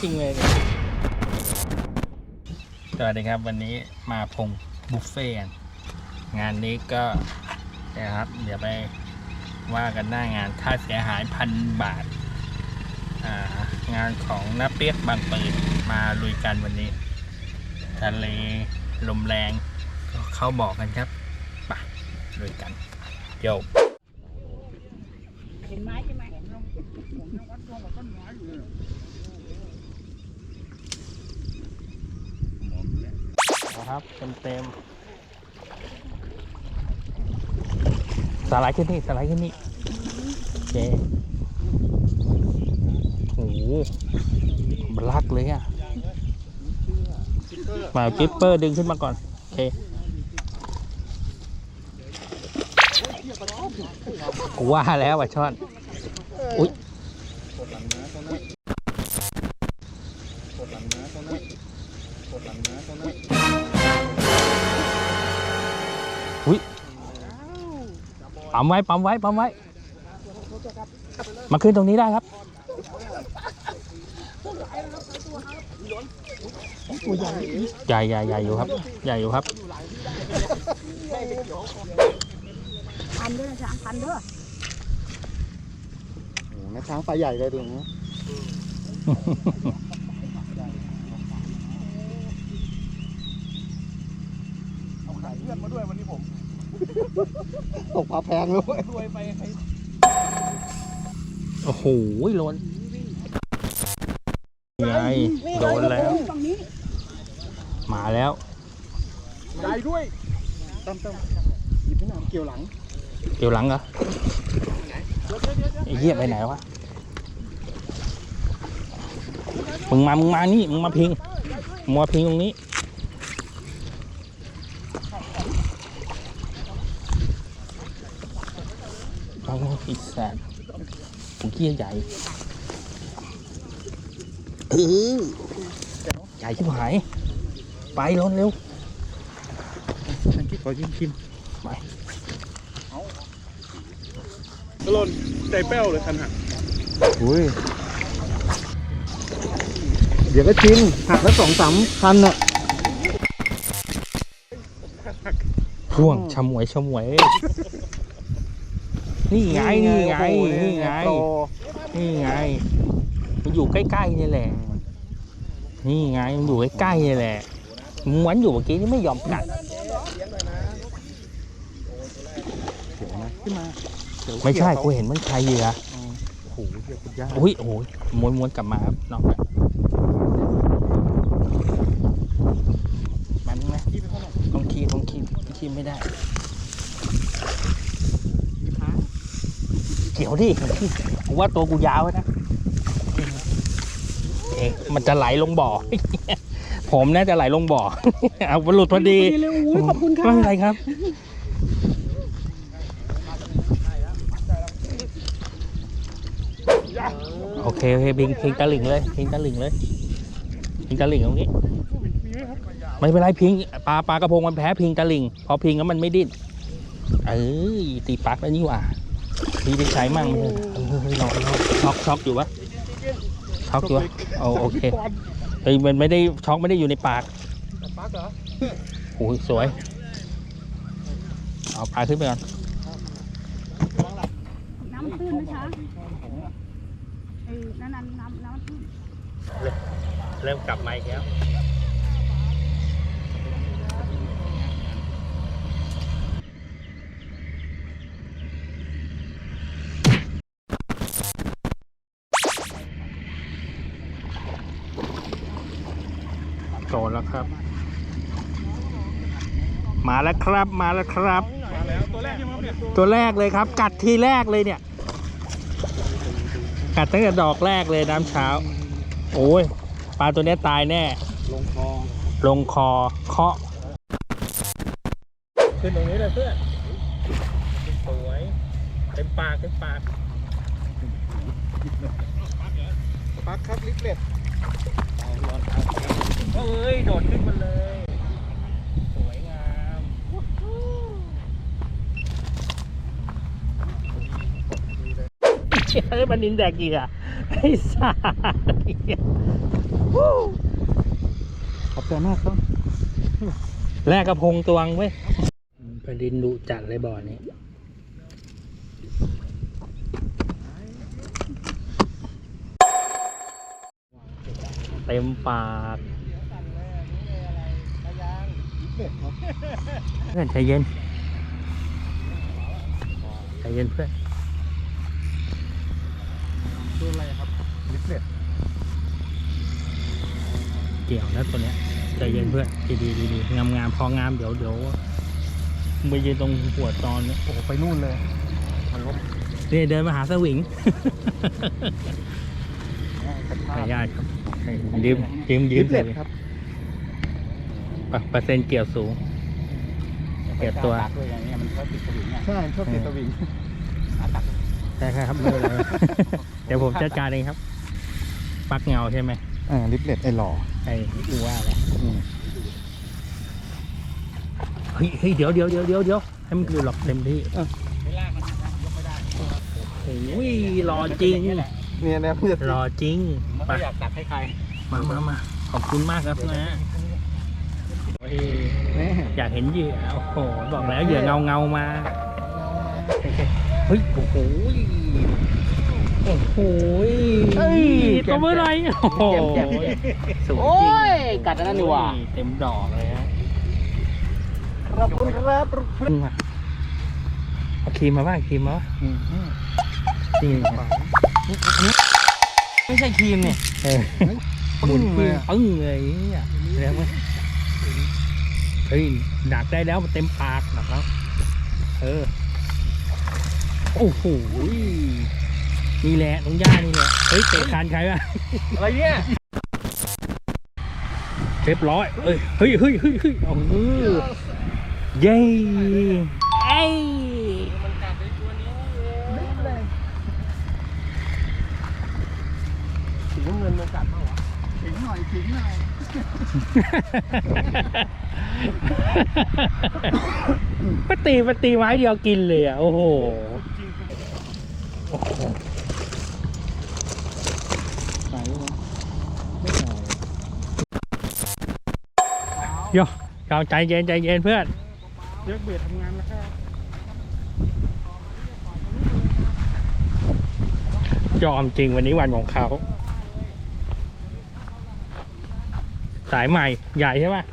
เขาจริงเลยเนี่ยสวัสดีครับวันนี้มาพงบุฟเฟ่ต์กันงานนี้ก็นะครับ เดี๋ยวไปว่ากันหน้างานค่าเสียหายพันบาทอ่างานของน้าเปียกบางปืนมาลุยกันวันนี้ทะเลลมแรงก็เข้าบอกกันครับไปลุยกันโยเห็นไม้ใช่ไหมนะครับเต็มเเต็มๆสไลด์ขึ้นนี่สไลด์ขึ้นนี่โอเคโอ้โหบลักเลยอะมากิปเปอร์ดึงขึ้นมาก่อน โอเคกูว่าแล้วว่ะช่อน ปั๊มไว้ปั๊มไว้ปั๊มไว้ มาขึ้นตรงนี้ได้ครับใหญ่ใหญ่ใหญ่อยู่ครับ ใหญ่อยู่ครับพันเด้อช้างพันเด้อโอ้โหนะช้างปลาใหญ่เลยตรงนี้เอาขายเพื่อนมาด้วยวันนี้ผม ตกปลาแพงเลยรวยไปใครโอ้โหโลนไงโดนแล้วฝั่งนี้มาแล้วใหญ่ด้วยตั้มตั้มหยิบให้หน่อยเกี่ยวหลัง เกี่ยวหลังเหรอไอ้เหี้ยไปไหนวะ มึงมา มึงมานี่ มึงมาพิงมึงมาพิงตรงนี้ โอ้อีสัตว์ผมเกี้ยใหญ่เออใหญ่ชิบหาย ไปล้นเร็วฉันคิดขอชิมชิมไปกระลนใจแป้วเลยคันหักอุ้ยเดี๋ยวก็ชินหักแล้วสองสามคันน่ะพ่วงชะมวยชะมวย นี่ไงนี่ไงนี่ไงนี่ไงมันอยู่ใกล้ๆนี่แหละ นี่ไงมันอยู่ใกล้ๆนี่แหละม้วนอยู่เมื่อกี้นี่ไม่ยอมกัดเดี๋ยวนะขึ้นมาเดี๋ยวไม่ใช่เกี่ยวกูเห็นมันคลายเหยื่อโอ้โหเดี๋ยวคุณย่าอุ้ยโอ้ยม้วนม้วนกลับมาครับนอกแล้วมันไหมต้องคีบต้องคีบคีบไม่ได้ เกี่ยวดิกูว่าตัวกูยาวนะเอ๊ะมันจะไหลลงบ่อ ผมน่าจะไหลลงบ่อ เอาหลุดพอดีเลยโอ้ยขอบคุณค่ะไม่เป็นไรครับโอเคโอเคพิงพิงตะหลิงเลยพิงตะหลิงเลยพิงตะหลิงตรงนี้ ไม่เป็นไรพิงปลาปลากระพงมันแพ้พิงตะหลิงพอพิงแล้วมันไม่ดิ้นเอ้ยตีปลักแล้วนี่หว่า พี่ได้ใช้มั่งไหมเออลองลองช็อกช็อกอยู่วะช็อกอยู่วะโอโอเคเฮ้ยมันไม่ได้ช็อกไม่ได้อยู่ในปากปักเหรอโอ้ยสวย เอาปลาขึ้นไปก่อนน้ำมันตื้นนะช้างเออนั่นนั่นน้ำน้ำมันตื้นเริ่มกลับมาอีกแล้ว โดนแล้วครับ มาแล้วครับมาแล้วครับ มาแล้วตัวแรกใช่ไหมเนี่ยตัวแรกเลยครับ กัดทีแรกเลยเนี่ย กัดตั้งแต่ดอกแรกเลยน้ำเช้า โอ้ยปลาตัวเนี้ยตายแน่ ลงคลองลงคอเคาะขึ้นตรงนี้เลยเพื่อนสวยเต็มปากเต็มปากปักครับลิฟเล็ตเอ้ย โดดขึ้นมาเลย สวยงามเฮ้ยมันนินแดกอีกอะไอ้สัสแต่หน้าเขาแรกกระพงตวงเว้ยปลาดินดุจัดเลยบ่อนี้เต็มปาก เด็ดครับเพื่อนใจเย็นใจเย็นเพื่อนตัวอะไรครับลิปเล็ดเกี่ยวนะตัวเนี้ยใจเย็นเพื่อนดีดีดีดีงามงามๆพองามเดี๋ยวเดี๋ยวไปยืนตรงหัวตอนเนี่ยโอ้โหไปนู่นเลยมันลบนี่เดินมาหาสวิงกระขอชาอกนุญาตครับให้ยืมยืมยืลิมปเล็ดครับ เปอร์เซ็นต์เกี่ยวสูง เก็บตัว ด้วยอย่างเงี้ยมันชอบติดสวิงใช่ชอบติดสวิงใช่ครับไม่เป็นไรเดี๋ยวผมจัดการเองครับ ปักเงาใช่ไหมอ่าลิปเล็ดไอ้หล่อไอ้ดูว่าอะไรอืมเฮ้ยเฮ้ยเดี๋ยวเดี๋ยวเดี๋ยวเดี๋ยวเดี๋ยวให้มันดูหลอกเต็มที่โอ้ยรอจริงเนี่ยเนี่ยมันจะรอจริงไปอยากตัดให้ใครมามามาขอบคุณมากครับนะ โอ้ยแม่อยากเห็นเหยื่อโอ้โหบอกแล้วเหยื่อเงาเงาๆมาเฮ้ยโอ้โหยโอ้โหยตัวเมื่อไหรโอ้โหสวยจริงโอ้ยกัดอันนั้นดีกว่าเต็มดอกเลยฮะขอบคุณครับพึ่งมาเอาครีมมาบ้างครีมมาบ้างอืมนี่ไม่ใช่ครีมเนี่ยเออหมุนปึ้งปึ้งเลยอะเรียกว่า เฮ้ยหนักได้แล้วมันเต็มปากหนักแล้วเออโอ้โหนี่แหละตรงย่านี่แหละเฮ้ยเตะคานใครวะอะไรเนี่ยเรียบร้อยเอ้ยเฮ้ยเฮ้ยเฮ้ยเฮ้ยเอามือเย้ไอ้ยสีน้ำเงินมันกัดมาวะถิงหน่อยถิงหน่อย ปตีปตีไม้เดียวกินเลยอะ โอ้โหไหนวะไม่อยโยเราใจเย็นใจเย็นเพื่อนเยอะเบียดทำงานแล้วครับยอมจริงวันนี้วันของเขา สายใหม่ใหญ่ใช่ปะ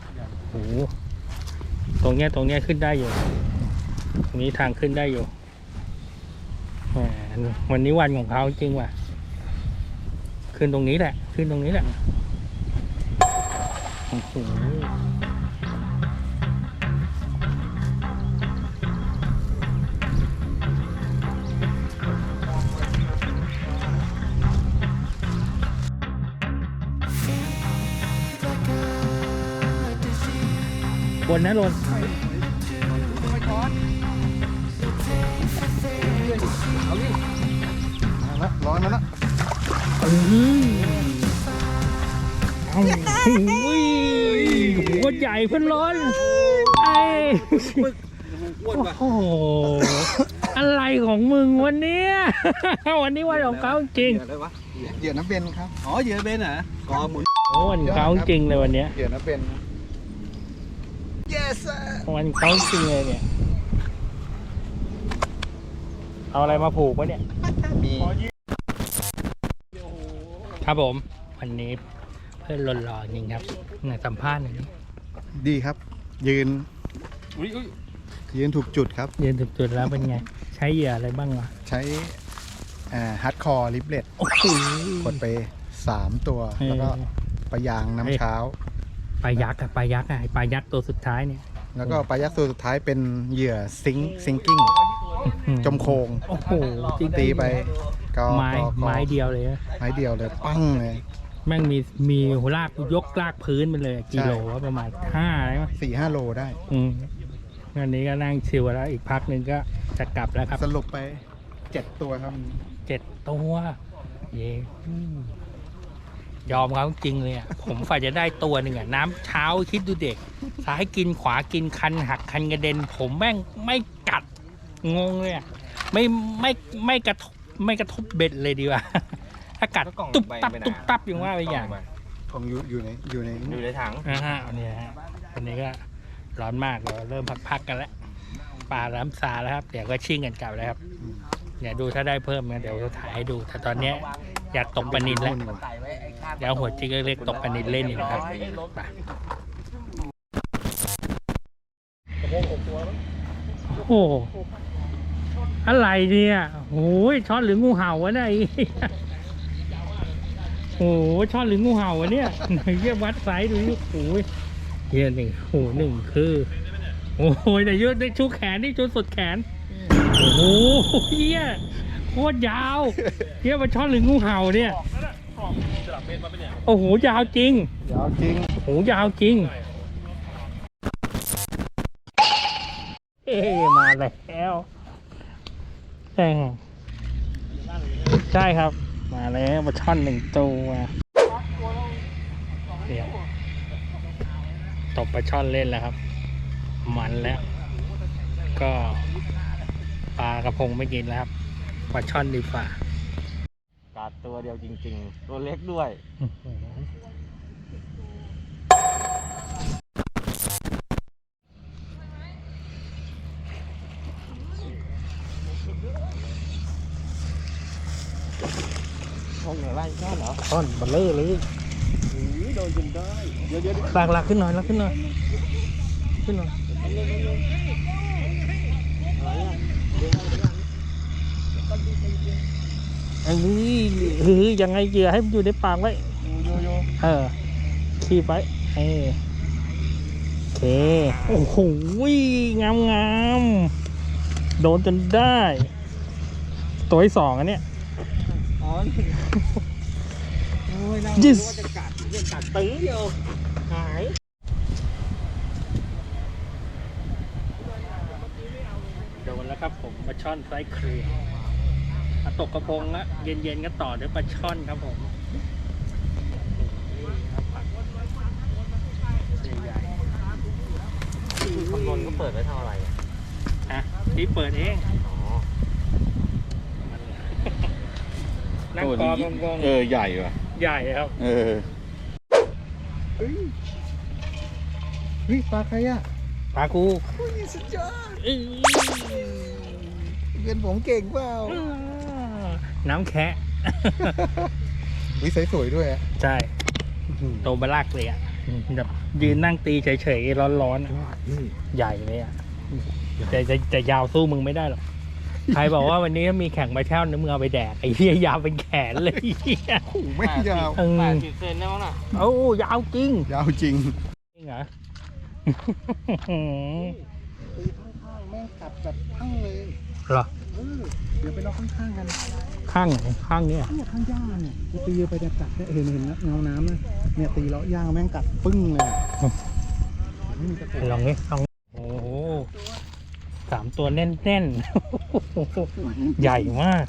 โอ้โหตรงเนี้ยตรงเนี้ยขึ้นได้อยู่ตรงนี้ทางขึ้นได้อยู่วันนี้วันของเขาจริงว่ะ ขึ้นตรงนี้แหละ ขึ้นตรงนี้แหละโอ้โห บนนะลนมาละร้อนมาละอืมเอาโอ้ยหัวใหญ่เพื่อนร้อนไอ้อ้วนว่ะโอ้โหอะไรของมึงวันเนี้ยวันนี้วันของเขาจริงเหยื่ออะไรวะเหยื่อน้ำเบนครับ อ๋อเหยื่อเบนเหรอคอหมุนโอ้วันเขาจริงเลยวันเนี้ยเหยื่อน้ำเบน yes sir วันเขาจริงเลยเนี่ย เอาอะไรมาผูกวะเนี่ย มีครับผม วันนี้เพื่อนรอๆจริงครับไหนสัมภาษณ์หน่อยดิดีครับ ยืนยืนถูกจุดครับยืนถึงจุดแล้วเป็นไง ใช้เหยื่ออะไรบ้างวะใช้ฮาร์ดคอร์ลิปเลตโอ้โห กดไปสามตัวเออแล้วก็ปลายางน้ำเช้า ปลายักษ์อะปลายักษ์อะไอ้ปลายักษ์ตัวสุดท้ายเนี่ยแล้วก็ปลายักษ์ตัวสุดท้ายเป็นเหยื่อซิงซิงกิ้งจมโคงโอ้โหจริงๆตีไปก็ไม้ก็ก็ไม้เดียวเลยนะไม้เดียวเลยปั้งเลยแม่งมีมีหัวลากยกลากพื้นไปเลยกิโลว่าประมาณห้าอะไรมั้งสี่ห้าโลได้ อืมวันนี้ก็นั่งชิวแล้วอีกพักหนึ่งก็จะกลับแล้วครับสรุปไปเจ็ดตัวครับ เจ็ดตัว เย้อืม ยอมเขาจริงเลยอะ ผมฝ่ายจะได้ตัวหนึ่งอะ น้ำเช้าคิดดูเด็ก ซ้ายกินขวากินคันหักคันกระเด็น ผมแม่งไม่กัดงงเลยอะ ไม่ไม่ไม่กระทบไม่กระทบเบ็ดเลยดีกว่า ถ้ากัดตุ๊บตับตุ๊บตับอย่างว่าไปอย่าง ของอยู่อยู่ในอยู่ในอยู่ในถังนะฮะอันนี้ฮะวันนี้ก็ร้อนมากเราเริ่มพักๆกันแล้วปลาล้ำซาแล้วครับ เดี๋ยวก็ชิ่งกันกลับแล้วครับเดี๋ยวดูถ้าได้เพิ่มนะเดี๋ยวจะถ่ายให้ดู แต่ตอนเนี้ย อยากตกปลานินแล้วเดี๋ยวหัวจิกเล็กๆตกปลานินเล่นอยู่นะครับไปโอ้โหอะไรเนี่ยโอ้ยช้อนหรืองูเห่าวะเนี่ยไอ้ยโอ้โหช้อนหรืองูเห่าวะเนี่ยเยี่ยวัดไซส์ดูนี่โอ้ยเฮียหนึ่งโอ้หหนึ่งคือ โอ้โหแต่ยอะได้ชูแขนนี่จนสุดแขน โอ้โหเฮีย คตรยาวเฮียมันช้อนหรืองูเห่าเนี่ยโอ้โหยาวจริง ยาวจริงโอ้โหยาวจริงเอ้มาแล้วแม่งใช่ครับ มาแล้วมาช่อนหนึ่งตัวเดี๋ยวตบปลาช่อนเล่นแล้วครับ มันแล้ว ก็ปลากระพงไม่กินแล้วครับ ปลาช่อนดีฝ่ากัดตัวเดียวจริง ๆ ตัวเล็กด้วย ห้องไหนไล่ช่อนเหรอช่อนเบลเลอร์เลยหือโดนจนได้ เดี๋ยวเดี๋ยวลากลากขึ้นหน่อยลากขึ้นหน่อย ขึ้นหน่อย เอ้ยเฮ้ยยังไงเหยื่อให้มันอยู่ในปากไว้โยโย่เออ คีบไว้เออโอเค โอ้โหงามงามๆโดนจนได้ ตัวที่สองอันเนี้ย อ๋อโอ้ยน่า Yes ว่าจะกัดจะกัดตื้อเดียวหายโดนแล้วครับผมปลาช่อนไซส์เครียมา ตกกระพงละเย็นๆก็ต่อด้วยปลาช่อนครับผมใหญ่คำนวณก็เปิดไว้เท่าไหร่อะๆนะที่เปิดเองอ๋อนั่งกองงงเออใหญ่ว่ะ ๆใหญ่ครับเออเฮ้ยเฮ้ยปลาใครอะปลากูอุ้ยสุดยอดเอ้ยเพื่อนผมเก่งเปล่า น้ำแคะวิสัยสวยด้วยอะใช่โตบลากเลยอะแบบยืนนั่งตีเฉยๆร้อนๆอะใหญ่เลยอะแต่จะจะยาวสู้มึงไม่ได้หรอกใครบอกว่าวันนี้มีแข่งมาเช่าน้ำมือเอาไปแดกไอ้เหี้ยยาวเป็นแขนเลยเหี้ยโอ้โหไม่ยาว เออแปดสิบเซนได้มั้งน่ะโอ้ยาวจริงยาวจริง จริงเหรอข้างๆแม่งกัดแบบข้างเลย เหรอ เออ เดี๋ยวไปรอข้างๆกัน ข้างไหนข้างเนี้ยเนี่ยข้างย่าเนี่ยกูตีไปจะกัดเนี่ยเห็นเห็นนะเงาน้ำนะเนี่ยตีแล้วย่างแม่งกัดปึ้งเลยอะไม่มีตะโกนลองนี้ลองนี้โอ้โหสามตัวแน่นๆใหญ่มาก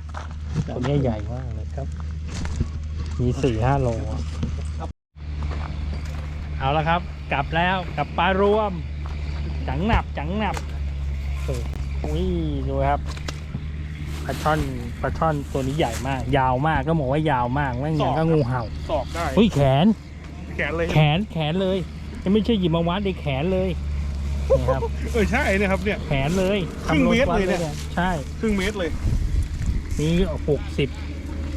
ตัวนี้ใหญ่มากเลยครับ มีสี่ห้าโลอะเอาละครับ กลับแล้วกลับปลารวม จังหนับจังหนับโอ้ยดูครับป ลาช่อนปลาช่อนตัวนี้ใหญ่มาก ยาวมากก็บอกว่ายาวมากแม่งยังก็งูเห่าสอบได้อุ้ยแขน แขนเลยแขนแขนเลยยังไม่ใช่หยิบมาวัดในแขนเลยนี่ครับ เออใช่นะครับเนี่ย แขนเลยครึ่งเมตรวัดเลยเนี่ย ใช่ครึ่งเมตรเลยมีหกสิบ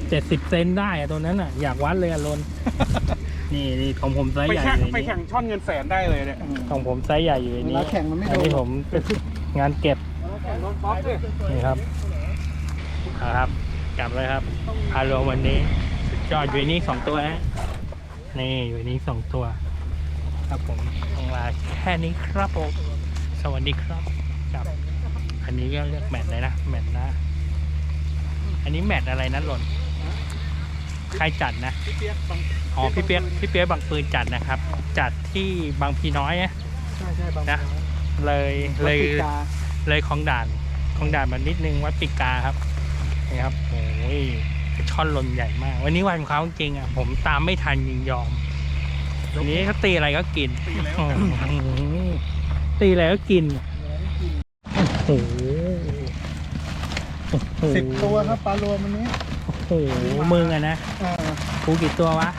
เจ็ดสิบเซนได้อะตัวนั้นอะ อยากวัดเลยอะลนนี่นี่ของผมไซส์ไปใหญ่แข่งอยู่ในไปนี้แข่งช่อนเงินแสนได้เลยเนี่ยของผมไซส์ใหญ่อยู่ในเวนี้ลาแข่งมันไม่อัโดนนนี้ผมเป็นงานเก็บแข่งรถป๊อปด้วยนี่ครับ เอาครับ กลับเลยครับอารมณ์วันนี้สุดยอดอยู่ในนี้สองตัวฮะนี่อยู่ในนี้สองตัว ครับผมต้องลาแค่นี้ครับผมสวัสดีครับครับ อันนี้ก็เรียกแมทเลยนะแมทนะ อันนี้แมทอะไรนะหล่นใครจัดนะพี่เปียกบางอ๋อพี่เปียกพี่เปียกบางปืนจัดนะครับ จัดที่บางพีน้อยนะใช่ใช่บางนะเลยเลยวัดติกาเลยของด่านของด่านมานิดนึงวัดปิกาครับ นี่ครับโอ้ยช่อนลนใหญ่มาก วันนี้วันของเขาจริงๆอะ ผมตามไม่ทันยิงยอมวันนี้เขาตีอะไรก็กิน ตีแล้วอื้อหือตีอะไรก็กินโอ้โหโอ้โหสิบตัวครับปลารวมวันนี้ โอ้โหมึงอะนะอ่ากูกี่ตัววะ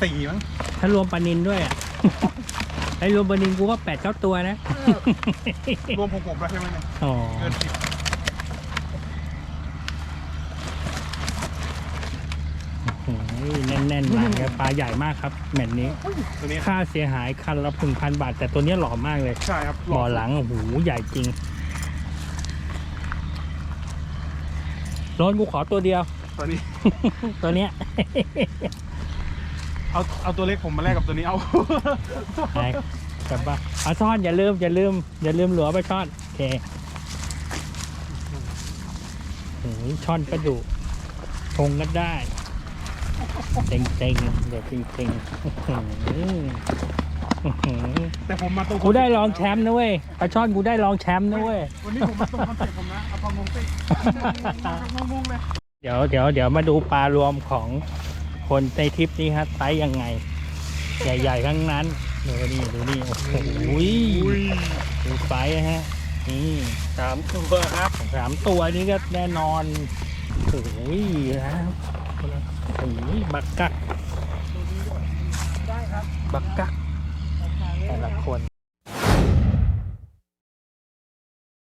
สี่มั้งถ้ารวมปลานินด้วยอะไอ้รวมปลานินกูว่าแปดเก้าตัวนะ รวมของผมแล้วใช่ไหมเนี่ยอ๋อเกินสิบ โอ้ย แน่นๆมากเลยปลาใหญ่มากครับแมตช์นี้ ตัวนี้ค่าเสียหายคันละถึงพันบาท แต่ตัวเนี้ยหล่อมากเลยใช่ครับบ่อหลังโอ้โหใหญ่จริงโรนกูขอตัวเดียว ตัวนี้ ตัวเนี้ยเอาเอาตัวเล็กผมมาแลกกับตัวนี้เอา ไปกลับบ้านเอาซ่อนอย่าลืมอย่าลืมอย่าลืมหลัวไปซ่อนโอเคโอ้ยช่อนกระดูกชงก็ได้ เต็งเต็งๆเดี๋ยวจริงจริงๆอื้อหืออื้อหือแต่ผมมาตรงกูได้รองแชมป์นะเว้ยปลาช่อนกูได้รองแชมป์นะเว้ยวันนี้ผมมาตรงคอนเซ็ปต์ผมนะเอาพองงสิงงๆเลยเดี๋ยวเดี๋ยวเดี๋ยวมาดูปลารวมของคนในทริปนี้ครับไซส์ยังไง ใหญ่ๆทั้งนั้นดูนี่ดูนี่โอ้โหดูไซส์นะฮะนี่สามตัวครับสามตัวนี้ก็แน่นอนโอ้โหนะครับ โอ้ยบักกัก ได้ครับ บักกักแต่ละคน